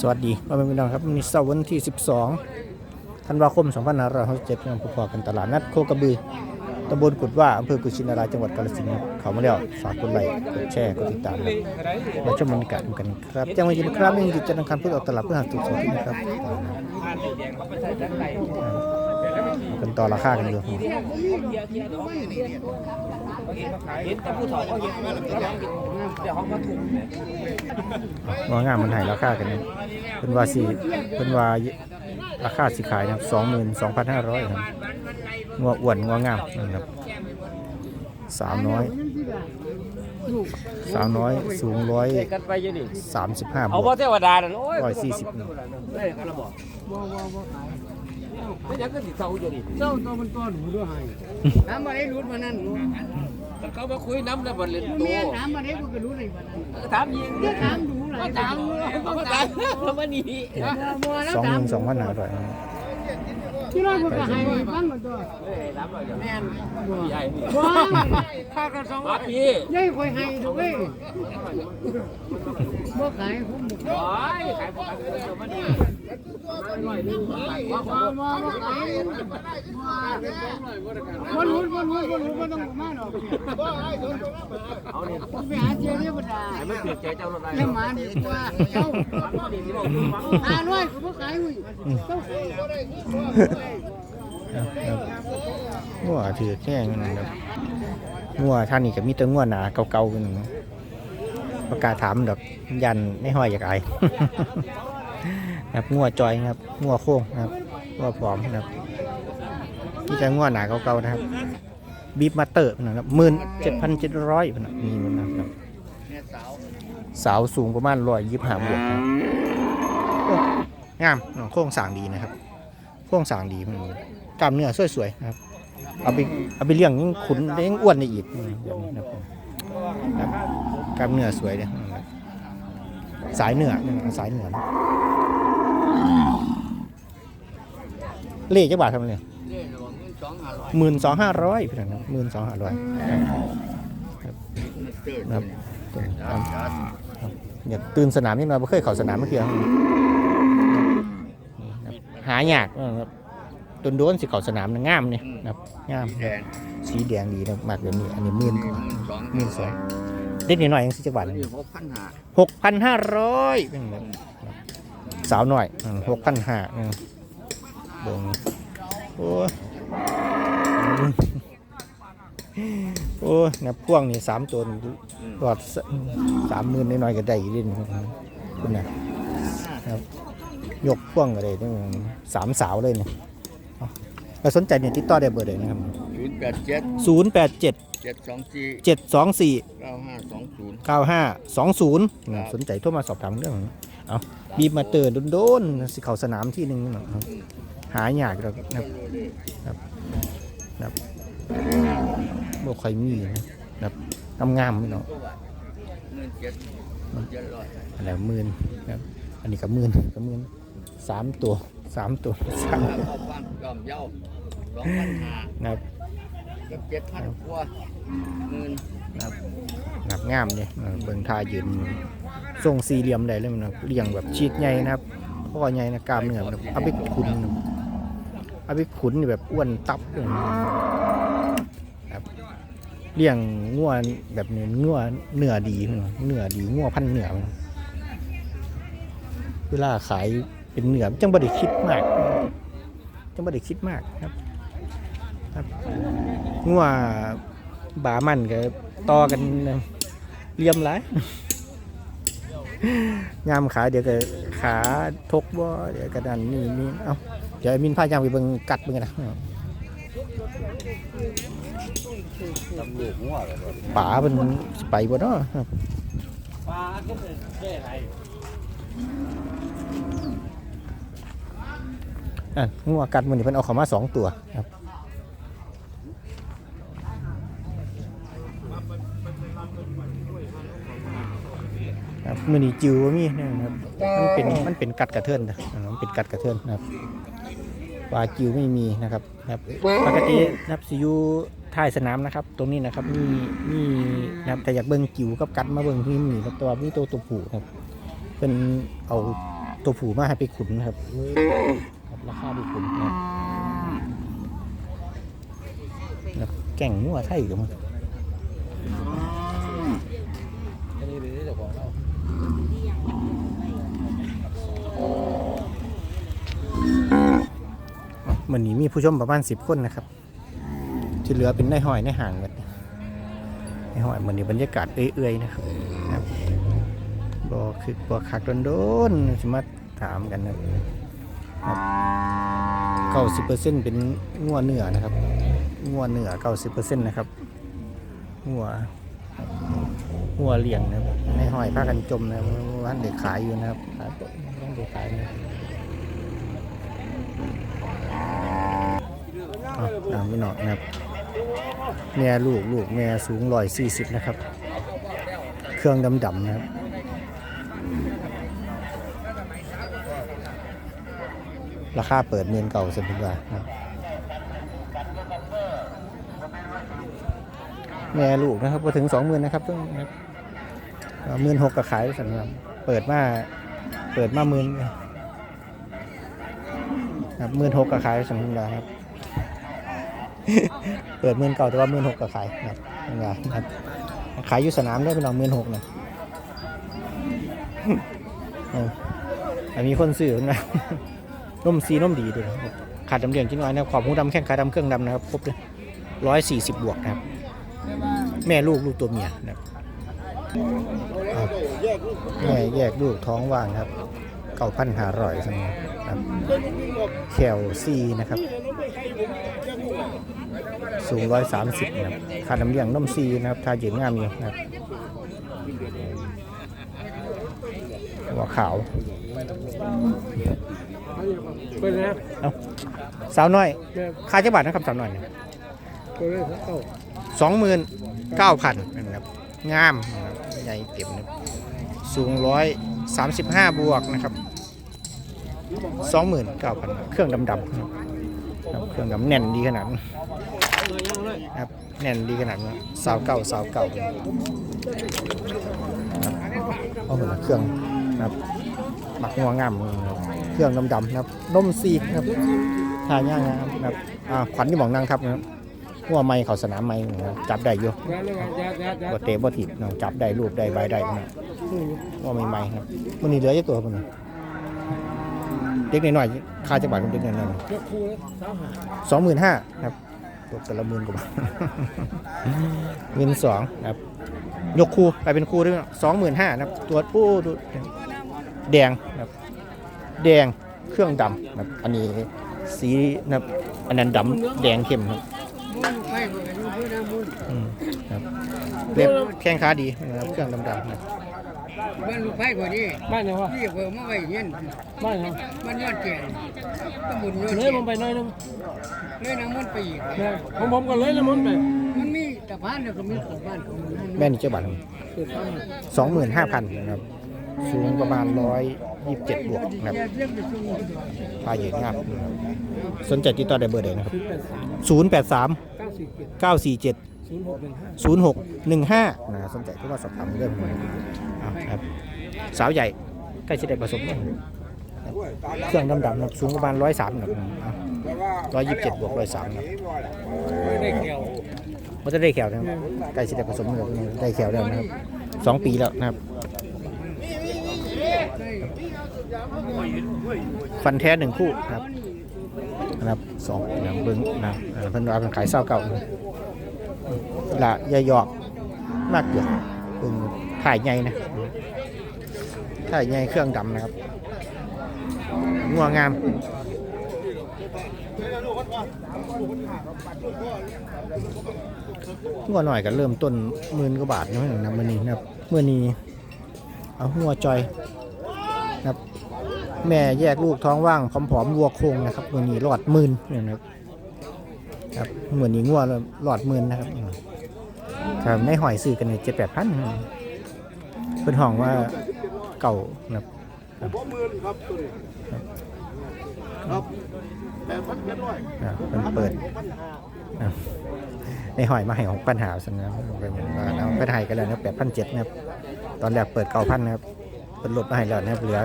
สวัสดีพ่อแม่พี่น้องครับวันนี้เสาร์วันที่ 12ธันวาคม 2567นำพบกันตลาดนัดโคกระบือตำบลกุดว่าอำเภอกุชินาราจังหวัดกาฬสินธุ์เขามาแล้วฝากกดไลค์กดแชร์กดติดตามครับมาชมบรรยากาศกันครับจังหวัดยินครับยังหยุดจันทร์อังคารพุธออกตลาดเพื่อหาจุดสูงที่นะครับกันต่อราคากันอยู่ เห็นแต่ผู้ถอดเขาเห็นเดี๋ยวเขามาถูกว่างามมันใหายราคากันเนี่ยเป็นว่าสิเป็นว่าราคาสิขายนะครับสองหมื่นสองพันห้าร้อยครับงัวอ้วนงัวงามนะครับสาวน้อยสาวน้อยสูงร้อยกันไปยังดิสามสิบห้าบเอาวบ่กเทวดานั่นโอ้ยร้อยสี่สิบได้กันละบ่ไม่ยังก็สิเศร้าอยู่ดิเจ้าตัวมันตัวหนูด้วยให้น้ำมาได้รู้มานั่นรู้ แต่เขามาคุยน้ำแล้วบ่เล่นโตเมียน้ำมาได้กูก็รู้เลยมันถามยิงถามดูหลายถามเลยเขาถามแล้วมันนี่มัวแล้วสองหถามมื่นสองพันห้าร้อยที่เราก็ให้ฟังมาตัวเอ้ยถามหน่อยแม่นใหญ่นี่ว้าข้าก็สองมาพี่ยัยคอยให้ดูเว้ยบ่ขายผมบ่ โอ้ยขายบ่ขายเดี๋ยว มันนี่ว่าว่าว่าขายบ่รู้บ่รู้บ่รู้บ่ต้องมาหรอกเอาเนี่ยไปหาเจ้าเทวดาให้มันเปลี่ยนใจเจ้ารถได้แล้วมาดีกว่าเจ้านี่ที่บอกคือฟังห้าร้อยก็บ่ขายเว้ยเจ้างัวถือแค่นั้นครับงัวท่านนี่ก็มีแต่งัวหนาเก่าๆกันประกาศถามดอกยันไม่ห้อยอยากอาย ครับงัวจอยครับงัวโค้งครับงัวผอมครับมีแต่งัวหนาเก่าๆนะครับบีบมาเตอร์นะครับหมื่นเจ็ดพันเจ็ดร้อยนะมีมันนะครับสาวสูงประมาณร้อยยี่สิบห้าบวกนะครับโอ้งามโค้งสางดีนะครับ โค้งสางดีมันกล้ามเนื้อสวยๆครับเอาไปเอาไปเลี้ยงยิ่งขุนยิ่งอ้วนได้อีกอืมแบบนี้นะครับกล้ามเนื้อสวยเลยนะครับสายเนื้อ นะครับสายเนื้อนะเล่จักบาททำเลยหมื่นสองห้าร้อยพี่น้องหมื่นสองห้าร้อยครับครับครับอย่าตื่นสนามนิดหน่อยไม่เคยเข้าสนามเมื่อกี้ครับนี่ครับหายากนะครับโดนโดนๆสิเข้าสนามนะงามเนี่ยนะครับงามครับสีแดงดีนะมากแบบนี้อันนี้หมื่นหมื่นสองเด็ดนิดหน่อยยังสิจักบาทหกพันห้า หกพันห้าร้อยสาวหน่อยหกพันห้าเบิ่งโอ้ยโอ้ยนับพ่วงนี่สามตัวนี่รอดสามหมื่นน้อยๆก็ได้อยินคุณนะครับ ยกพ่วงก็ได้ตั้งสามสาวเลยเนี่ยเอาถ้าสนใจเนี่ยติดต่อได้เบอร์เลยนะครับศูนย์แปดเจ็ดศูนย์แปดเจ็ดเจ็ดสองสี่เจ็ดสองสี่เก้าห้าสองศูนย์เก้าห้าสองศูนย์ครับสนใจโทรมาสอบถามเรื่องนี้เอาบีบมาเตือนโดนๆสิเขาสนามที่หนึ่งเนาะครับ หายากแล้วนะครับครับครับบ่ค่อยมีนะครับงามๆเนาะหมื่นเจ็ดหมื่นเจ็ดร้อยอันไหนหมื่นครับ อันนี้ก็หมื่นก็หมื่นสามตัวสามตัวสามก้อนยอมเย้าสองพันห้าครับกับเจ็ดพันกว่าหมื่นครับนะครับงามเนี่ยเบิ่งทายืนทรงสี่เหลี่ยมได้เลยมันเรียงแบบชีดใหญ่นะครับข้อใหญ่นะกล้ามเนื้อนะครับเอาไปขุนนะ เอาไปขุนนี่แบบอ้วนตับเลยนะครับเลี้ยงงัวแบบนี้งัวเนื้อดีเนื้อดีงัวพันเนื้อเวลาขายเป็นเนื้อจังบ่ได้คิดมากจังบ่ได้คิดมากครับ ครับงัวบามันก็ต่อกันเลี่ยมหลายยามขาเดี๋ยวก็ขาทกบ่เดี๋ยวกระดันนี่นี่เอ้า เดี๋ยวมินพายางไปเบิ่งกัดเบิ่งกันนะป่าเป็นไปบ่เนาะป่าก็เป็นแค่ไรอะงัวกัดมื้อนี้เพิ่นเอาเข้ามาสองตัวครับ ครับมือนี้จิวมีนะครับมันเป็นมันเป็นกัดกระเทินนะมันเป็นกัดกระเทินนะครับปลาจิวไม่มีนะครับครับปกตินะครับสิยู่ท้ายสนามนะครับ ตรงนี้นะครับมีมีนะครับแต่อยากเบิ่งจิวกับกัดมาเบิ่งที่มีครับต่ว่ามีตัวตัวผูครับเป็นเอาตัวผูมาให้ไปขุนนะครับครับราคาไปขุนนะครับแล้วแก่งงัวไทยกับมันอันนี้เป็นเจ้าของเรา เห มือนนี้มีผู้ชมประมาณสิบคนนะครับ ที่เหลือเป็นนายหอยนห่างกันนายหอยเหมือนนี้บรรยากาศเอื่อยๆนะครับบอคือบ่คักโดนๆสมาถามกันนะครับเก้าสิบเปอร์เซ็นต์เป็นงัวเนื้อนะครับงัวเนื้อเก้าสิบเปอร์เซ็นต์นะครับงัวงัวเลี้ยงนะครับนหอยพากันจมนะรับวันเด็กขายอยู่นะครับขานเด็กขายนะครับ อะตามไม่หนอกนะครับแม่ลูกลูกแม่สูงร้อยสี่สิบนะครับ เครื่องดำดำๆนะครับราคาเปิดเงินเก่าสิบกว่านะครับแม่ลูกนะครับพอถึงสองหมื่นนะครับต้องครับหมื่นหกก็ขายสันครับเปิดมาเปิดมาหมื่นครับหมื่นหกก็ขายสันครับ เปิดหมื่นเก่าแต่ว่าหมื่นหกก็ขายนะครับนี่ไงนะครับขายอยู่สนามได้เป็นเอาหมื่นหกนะออแต่มีคนซื้อนะนมซีนมดีด้วยนะขาดดำเดืองจิ้น้อยนะขอบหูดำแข้งขาดำเครื่องดำนะครับครบเลยร้อยสี่สิบบวกนะครับ แม่ลูกลูกตัวเมียนะครับแม่แยกลูกท้องว่างครับเก้าพันห้าร้อยสมครับแคลซีนะครับ สูงร้อยสามสิบนะครับขาดน้ำเลี้ยงนมซีนะครับทายืนงามอยู่นะครับหัวขาวไปแล้วเอาสาวน้อยแม่ค่าจักบาทนะครับสาวน้อยตัวเลขเขาสองหมื่นเก้าพันนะครับงามนะครับใหญ่เต็มนะครับสูงร้อยสามสิบห้าบวกนะครับสองหมื่นเก้าพันเครื่องดำๆนะครับครับเครื่องดำแน่นดีขนาดนั้นนะ ครับแน่นดีขนาดนั้สาวเก่าสาวเก่านะครับเอาหัวเครื่องนะครับหมักงัวงามเครื่องดำๆนะครับนมซีนะครับทาย่างงามนะครับอ่าขวัญที่หมองนั่งครับนะครับหัวไม้เขาสนามไม้จับได้อยู่ยาเยว่ายายายาบ่เตะบ่ถีบเนะจับได้รูปได้ใบได้นะว่าใหม่ครับมันนี่เหลืออยู่ตัวมันเด็กน้อยๆค่าจักบาทของเด็กน้อยยกคู่แล้วสาวหาๆสองหมื่นห้าครับ ตกแต่ละหมื่นกว่าบาทเงินสองครับ ยกคู่ไปเป็นคู่ด้วยสองหมื่นห้านะครับ ตัวผู้แดงนะครับ แดงเครื่องดำนะครับ อันนี้สีนะครับ อันนั้นดำแดงเข้มครับเหมือนกันมุ่งครับเล็บแข้งขาดีนะครับ เครื่องดำๆนะครับ บ้านลูกไผ่กว่านี้บ้านไหนวะพี่เพิ่มมาไว้เงี้ยบ้านไหนบ้านยอดเกียนตำบลยอดเลเกียยผนมไปหน้อยนึงเลยน้ำมันไปอีก แม่ผมผมก็เลยแล้วมันไปมันมีตะพานแล้วก็มีของบ้านของมันแม่นี่เจ้าบัตรเกิดตั้งสองหมื่นห้าพันนะครับ สูงประมาณร้อยยี่สิบเจ็ดบวกนะครับเรียกไปช่วงปลาใหญ่งามนะครับสนใจติดต่อได้เบอร์ใดนะครับศูนย์แปดสามศูนย์แปดสามเก้าสี่เจ็ดเก้าสี่เจ็ด ศูนย์หกหนึ่งห้านย์หกหนึ่งห้านะสนใจที่ว่าสอบถามเรื่องขอาครับสาวใหญ่ใกล้จะได้ผสมเครื่องดำๆนะสูงประมาณร้อยสามนะครับร้อยยี่สิบเจ็ดบวกร้อยสามครับมันจะได้แขวนะครับใกล้จะได้ผสมแล้วได้แขวแล้วนะครับสองปีแล้วนะครับ ฟันแท้หนึ่งคู่นะครับนะครับสองนะครับเบิ้งนะครับอ่าเพิ่นว่าเป็นขายเศร้าเก่า ละยายหยอกมากเกือบเบิ้งถ่ายใหญ่นะถ่ายใหญ่เครื่องดำนะครับงัวงามงัวหน่อยก็เริ่มต้นหมื่นกว่าบาทนะนะมื่อนี้นะครับมื่อนี้เอาหัวจอยนะครับ แม่แยกลูกท้องว่างผอมๆวัวโคงนะครับมื่อนี้หลอดหมื่นนะครับ ครับเหมือนนี้งัวหลอดหมื่นนะครับครับในหอยซื้อกันเนี่ยเจ็ดแปดพันเป็นห้องว่าเก่านะครับผมหมื่นครับตัวนี้ครับแปดพันเจ็ดร้อยอ่าเป็นเปิดอ่าในหอยมาให้ของปัญหาสันนะครับเป็นว่าเอาไปไทยกันแล้วนะแปดพันเจ็ดนะครับ ตอนแรกเปิดเก้าพันนะครับเป็นลดมาให้แล้วนะครับเหลือ